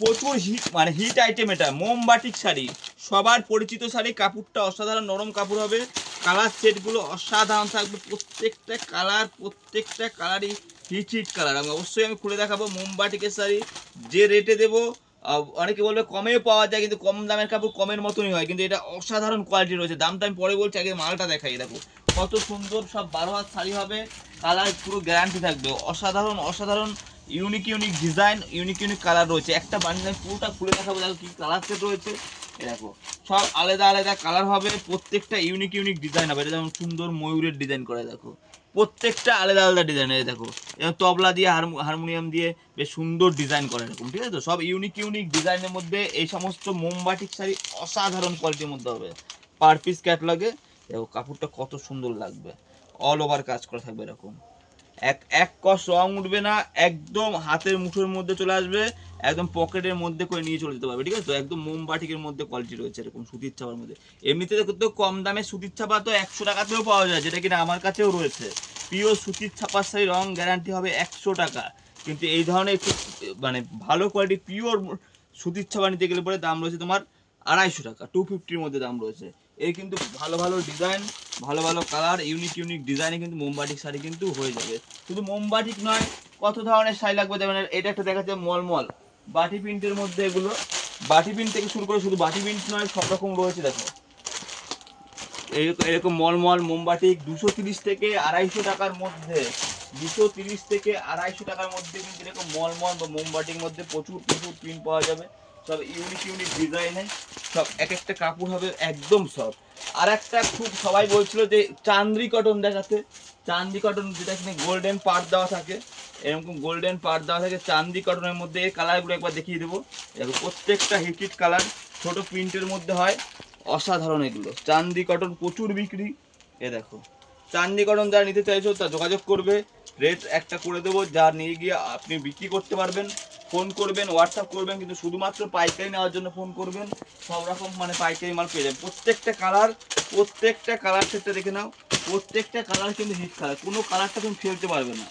প্রচুর হিট মানে hit item এটা। মোমবাটিক শাড়ি। সবার পরিচিত শাড়ি, কাপড়টা অসাধারণ, নরম কাপড় হবে। কালার সেটগুলো অসাধারণ থাকবে। প্রত্যেকটা কালার, প্রত্যেকটা কালারই হিট হিট কালার। আমি অবশ্যই আমি খুলে দেখাবো মোমবাটিকের শাড়ি। যে রেটে দেবো অনেকে বলবে কমেও পাওয়া যায়, কিন্তু কম দামের কাপড় কমের মতনই হয়। কিন্তু এটা অসাধারণ কোয়ালিটি রয়েছে। দামটা আমি পরে বলছি, আগে মালটা দেখাই। দেখো, কত সুন্দর সব বারো হাত শাড়ি হবে। কালার পুরো গ্যারান্টি থাকবে। অসাধারণ অসাধারণ unique unique design, unique unique colour রয়েছে। একটা বান্ডিল আমি পুরোটা খুলে দেখাবো, দেখো কি কালার সেট রয়েছে। দেখো, সব আলাদা আলাদা কালার হবে, প্রত্যেকটা ইউনিক ইউনিক ডিজাইন হবে। এটা যেমন সুন্দর ময়ূরের ডিজাইন করে, দেখো। প্রত্যেকটা আলাদা আলাদা ডিজাইন এই দেখো। এবং তবলা দিয়ে হারমোনিয়াম দিয়ে বেশ সুন্দর ডিজাইন করে এরকম, ঠিক আছে তো? সব ইউনিক ইউনিক ডিজাইনের মধ্যে এই সমস্ত মোমবাটিক শাড়ি অসাধারণ কোয়ালিটির মধ্যে হবে। পার পিস ক্যাটলগে, দেখো, কাপড়টা কত সুন্দর লাগবে। অল ওভার কাজ করা থাকবে এরকম। এক এক কস রং উঠবে না, একদম হাতের মুঠোর মধ্যে চলে আসবে, একদম পকেটের মধ্যে করে নিয়ে চলে যেতে পারবে, ঠিক আছে? তো একদম মোমবাটিকের মধ্যে কোয়ালিটি রয়েছে এরকম সুতির ছাপার মধ্যে। এমনিতে তো কম দামে সুতির ছাপা তো একশো টাকাতেও পাওয়া যায়, যেটা কিনা আমার কাছেও রয়েছে। পিওর সুতির ছাপার শাড়ি রং গ্যারান্টি হবে একশো টাকা। কিন্তু এই ধরনের একটু মানে ভালো কোয়ালিটি পিওর সুতির ছাপা নিতে গেলে পরে দাম রয়েছে তোমার আড়াইশো টাকা টু ফিফটির মধ্যে দাম রয়েছে। এর কিন্তু ভালো ভালো ডিজাইন ভালো ভালো কালার ইউনিক ইউনিক ডিজাইনে কিন্তু মোমবাটিক শাড়ি কিন্তু হয়ে যাবে। শুধু মোমবাটিক নয়, কত ধরনের শাড়ি লাগবে যেমন এটা একটা দেখা দেখাচ্ছে মলমল। বাটি প্রিন্টের মধ্যে এগুলো। বাটি প্রিন্ট থেকে শুরু করে শুধু বাটি প্রিন্ট নয়, সব রকম রয়েছে দেখো এরকম এরকম মলমল মোমবাটিক দুশো তিরিশ থেকে আড়াইশো টাকার মধ্যে, দুশো তিরিশ থেকে আড়াইশো টাকার মধ্যে কিন্তু এরকম মলমল বা মোমবাটির মধ্যে প্রচুর প্রচুর প্রিন্ট পাওয়া যাবে। সব ইউনিক ইউনিক ডিজাইনে সব এক একটা কাপড় হবে একদম সব। আর একটা খুব সবাই বলছিল যে চান্দ্রি কটন দেখাতে চান্দি কটন যেটা কিনা গোল্ডেন পার্ট দেওয়া থাকে। এরকম গোল্ডেন পার্ট দেওয়া থাকে চান্দি কটনের মধ্যে এই কালারগুলো একবার দেখিয়ে দেবো। দেখো, প্রত্যেকটা হিট হিট কালার ছোট প্রিন্টের মধ্যে হয়। অসাধারণ এগুলো। চান্দি কটন প্রচুর বিক্রি। এ দেখো চান্দি কটন যারা নিতে চাইছো তা যোগাযোগ করবে। রেট একটা করে দেবো যা নিয়ে গিয়ে আপনি বিক্রি করতে পারবেন। ফোন করবেন হোয়াটসঅ্যাপ করবেন, কিন্তু শুধুমাত্র পাইকারি নেওয়ার জন্য ফোন করবেন। সব রকম মানে পাইকারি মাল পেয়ে যাবেন। প্রত্যেকটা কালার প্রত্যেকটা কালার সেটটা দেখে নাও, প্রত্যেকটা কালার কিন্তু হিট কালার কোনো কালারটা তুমি ফেলতে পারবে না।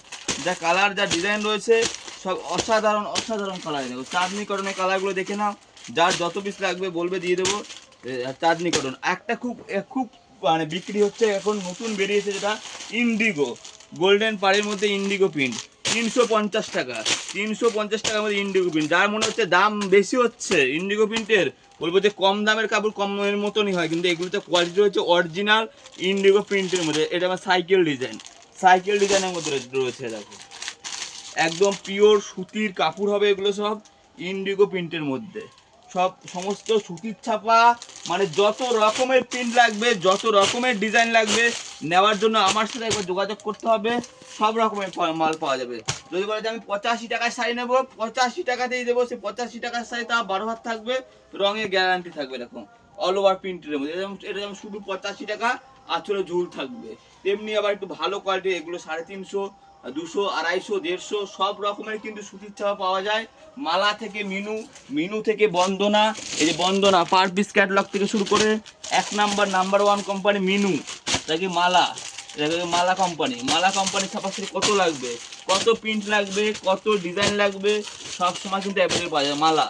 যা কালার যা ডিজাইন রয়েছে, সব অসাধারণ অসাধারণ কালার দেখো। চাঁদনি কটনের কালারগুলো দেখে নাও। যার যত পিস লাগবে বলবে দিয়ে দেবো চাঁদনি কটন একটা খুব খুব মানে বিক্রি হচ্ছে। এখন নতুন বেরিয়েছে যেটা ইন্ডিগো গোল্ডেন পাড়ের মধ্যে ইন্ডিগো প্রিন্ট তিনশো পঞ্চাশ টাকা। তিনশো পঞ্চাশ টাকার মধ্যে ইন্ডিগো প্রিন্ট যার মনে হচ্ছে দাম বেশি হচ্ছে ইন্ডিগো প্রিন্টের বলব যে কম দামের কাপড় কম দামের মতনই হয়, কিন্তু এগুলোতে কোয়ালিটি রয়েছে অরিজিনাল ইন্ডিগো প্রিন্টের মধ্যে। এটা আমার সাইকেল ডিজাইন সাইকেল ডিজাইনের মধ্যে রয়েছে দেখো। একদম পিওর সুতির কাপড় হবে এগুলো সব ইন্ডিগো প্রিন্টের মধ্যে। সব সমস্ত সুতির ছাপা মানে যত রকমের প্রিন্ট লাগবে, যত রকমের ডিজাইন লাগবে, নেওয়ার জন্য আমার সাথে একবার যোগাযোগ করতে হবে, সব রকমের মাল পাওয়া যাবে। যদি বলে যে আমি পঁচাশি টাকার শাড়ি নেব, পঁচাশি টাকাতেই দেবো, সে পঁচাশি টাকার শাড়ি তা বারো হাত থাকবে রঙের গ্যারান্টি থাকবে এরকম অল ওভার প্রিন্টের মধ্যে। এটা যেমন শুধু পঁচাশি টাকা, আঁচলে ঝুল থাকবে। তেমনি আবার একটু ভালো কোয়ালিটি এগুলো সাড়ে তিনশো দুশো, আড়াইশো, দেড়শো, সব রকমের কিন্তু সুতির ছাপা পাওয়া যায়। মালা থেকে মিনু মিনু থেকে বন্দনা, এই যে বন্দনা, পার পিস ক্যাটলগ থেকে শুরু করে এক নাম্বার নাম্বার ওয়ান কোম্পানি মিনু তাকে মালা? এটাকে মালা কোম্পানি মালা কোম্পানির ছাপা কত লাগবে? কত প্রিন্ট লাগবে? কত ডিজাইন লাগবে? সব সময় কিন্তু অ্যাভেলেবল পাওয়া যায়। মালা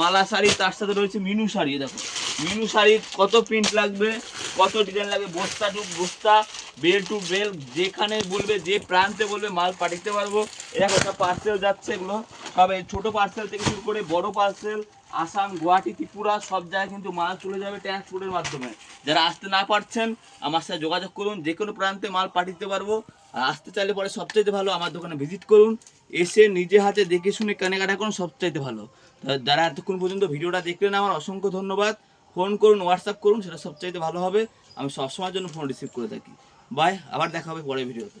মালা শাড়ি, তার সাথে রয়েছে মিনু শাড়ি, দেখো। মিনু শাড়ির কত প্রিন্ট লাগবে? কত ডিজাইন লাগবে, বস্তা টু বস্তা, বেল টু বেল, যেখানে বলবে, যে প্রান্তে বলবে, মাল পাঠাতে পারব। এরকম একটা পার্সেল যাচ্ছে এগুলো। সব এই ছোটো পার্সেল থেকে শুরু করে বড় পার্সেল আসাম, গুয়াহাটি, ত্রিপুরা, সব জায়গায় কিন্তু মাল চলে যাবে ট্রান্সপোর্টের মাধ্যমে। যারা আসতে না পারছেন, আমার সাথে যোগাযোগ করুন, যে কোনো প্রান্তে মাল পাঠাতে পারব। আর আসতে চাইলে পরে সবচাইতে ভালো আমার দোকানে ভিজিট করুন। এসে নিজে হাতে দেখে শুনে কেনাকাটা করুন, সবচাইতে ভালো। যারা এতক্ষণ পর্যন্ত ভিডিওটা দেখলেন আমার, অসংখ্য ধন্যবাদ। ফোন করুন হোয়াটসঅ্যাপ করুন, সেটা সবচাইতে ভালো হবে। আমি সবসময়ের জন্য ফোন রিসিভ করে থাকি। বাই আবার দেখা হবে পরের ভিডিওতে